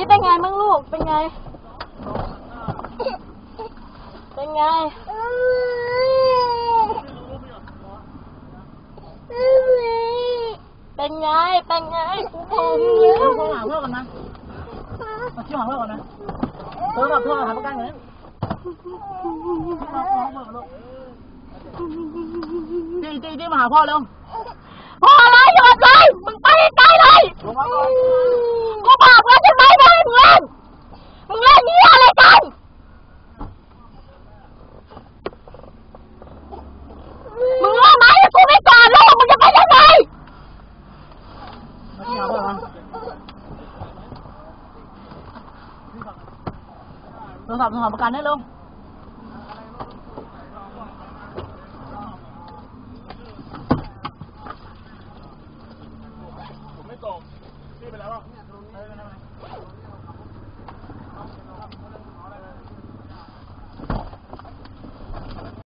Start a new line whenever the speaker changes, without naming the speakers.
ชี้เป็นไงบ้างลูก เป็นไง เป็นไง เป็นไง เป็นไงกูบอกมึงแล้ว
โทรหาเพื่อนก่อนนะมาที่หาเพื่อนก่อนนะโทรศัพท์โทรหาประกันก่อนนะตีตีตีมาหาพ่อเร็ว
พออะไรหยุดเลย รศัพท์หอประกันได้ลงผมไม่
ตกนี่ไปแล้วอะ